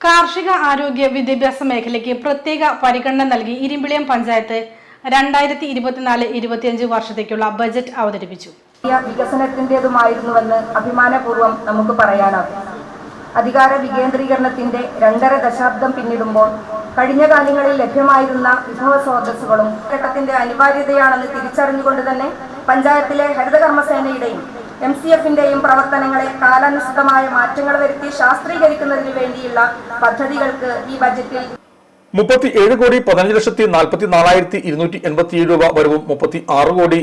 കാർഷിക ആരോഗ്യ വിദ്യാഭ്യാസ മേഖലയ്ക്ക് പ്രത്യേക പരിഗണന നൽകി ഇരിമ്പിളിയം പഞ്ചായത്ത് രണ്ടായിരത്തി ഇരുപത്തിനാല് ഇരുപത്തിയഞ്ച് വർഷത്തേക്കുള്ള ബജറ്റ് അവതരിപ്പിച്ചു. വികസനത്തിന്റെതുമായിരുന്നുവെന്ന് അഭിമാനപൂർവം നമുക്ക് പറയാനാകും. അധികാര വികേന്ദ്രീകരണത്തിന്റെ രണ്ടര ദശാബ്ദം പിന്നിടുമ്പോൾ കഴിഞ്ഞ കാലങ്ങളിൽ ലഭ്യമായിരുന്ന വിഭവ സ്രോതസ്സുകളും ഘട്ടത്തിന്റെ അനിവാര്യതയാണെന്ന് തിരിച്ചറിഞ്ഞുകൊണ്ട് തന്നെ പഞ്ചായത്തിലെ ഹരിതകർമ്മസേനയുടെയും എം സി എഫിന്റെയും പ്രവർത്തനങ്ങളെ കാലാനുസൃതമായ മാറ്റങ്ങൾ വരുത്തി ശാസ്ത്രീകരിക്കുന്നതിന് വേണ്ടിയുള്ള പദ്ധതികൾക്ക് ഈ ബജറ്റിൽ മുപ്പത്തി ഏഴ് കോടി പതിനഞ്ച് ലക്ഷത്തി നാൽപ്പത്തി നാലായിരത്തി ഇരുന്നൂറ്റി എൺപത്തി ഏഴ് രൂപ വരവും മുപ്പത്തി ആറ് കോടി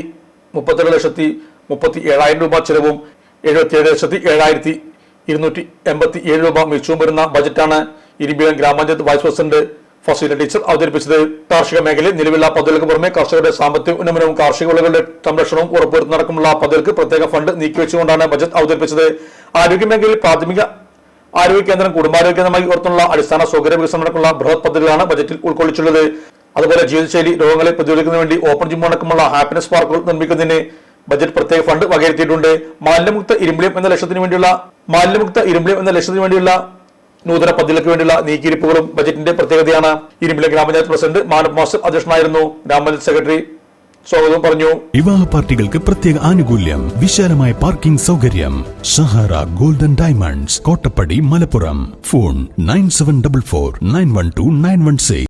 മുപ്പത്തേഴ് ലക്ഷത്തി മുപ്പത്തി ഏഴായിരം രൂപ ചെലവും എഴുപത്തിയേഴ് ലക്ഷത്തി ഏഴായിരത്തി ഇരുന്നൂറ്റി എൺപത്തി ഏഴ് രൂപ മിച്ചവും വരുന്ന ബജറ്റാണ് ഇരുമ്പിയം ഗ്രാമപഞ്ചായത്ത് വൈസ് പ്രസിഡന്റ് ഫസീല ടീച്ചർ അവതരിപ്പിച്ചത് കാർഷിക മേഖലയിൽ നിലവിലുള്ള പദ്ധതികൾക്ക് പുറമെ കർഷകരുടെ സാമ്പത്തിക ഉന്നമനവും കാർഷിക വിളകളുടെ സംരക്ഷണവും ഉറപ്പുവരുത്തുന്നടക്കമുള്ള പദ്ധതികൾക്ക് പ്രത്യേക ഫണ്ട് നീക്കിവെച്ചുകൊണ്ടാണ് ബജറ്റ് അവതരിപ്പിച്ചത്. ആരോഗ്യ മേഖലയിൽ പ്രാഥമിക ആരോഗ്യ കേന്ദ്രം കുടുംബാരോഗ്യ കേന്ദ്രമായി ഉയർത്തുന്ന അടിസ്ഥാന സൗകര്യ വികസനം അടക്കമുള്ള ബൃഹത് പദ്ധതികളാണ് ബജറ്റിൽ ഉൾക്കൊള്ളിച്ചുള്ളത് അതുപോലെ ജീവിതശൈലി രോഗങ്ങളെ പ്രതിരോധിക്കുന്നതിന് വേണ്ടി ഓപ്പൺ ജിം അടക്കമുള്ള ഹാപ്പിനെസ് പാർക്കുകൾ നിർമ്മിക്കുന്നതിന് ബജറ്റ് പ്രത്യേക ഫണ്ട് വകയിരുത്തിയിട്ടുണ്ട്. മാലിന്യമുക്ത ഇരുമ്പിളിയം എന്ന ലക്ഷ്യത്തിന് വേണ്ടിയുള്ള മാലിന്യമുക്ത ഇരുമ്പിളിയം എന്ന ലക്ഷ്യത്തിന് വേണ്ടിയുള്ള നൂതന പദ്ധതികൾക്ക് വേണ്ടിയുള്ള നീക്കിയിരിപ്പുകളും ബജറ്റിന്റെ പ്രത്യേകതയാണ്. ഇരുമ്പിലെ ഗ്രാമപഞ്ചായത്ത് പ്രസിഡന്റ് മാനവ് മാസ്റ്റർ അധ്യക്ഷനായിരുന്നു. ഗ്രാമപഞ്ചായത്ത് സെക്രട്ടറി സ്വാഗതം പറഞ്ഞു. വിവാഹ പാർട്ടികൾക്ക് പ്രത്യേക ആനുകൂല്യം വിശാലമായ പാർക്കിംഗ് സൗകര്യം Sahara golden diamonds Kottappadi Malappuram. Phone nine seven double four nine one two nine one six.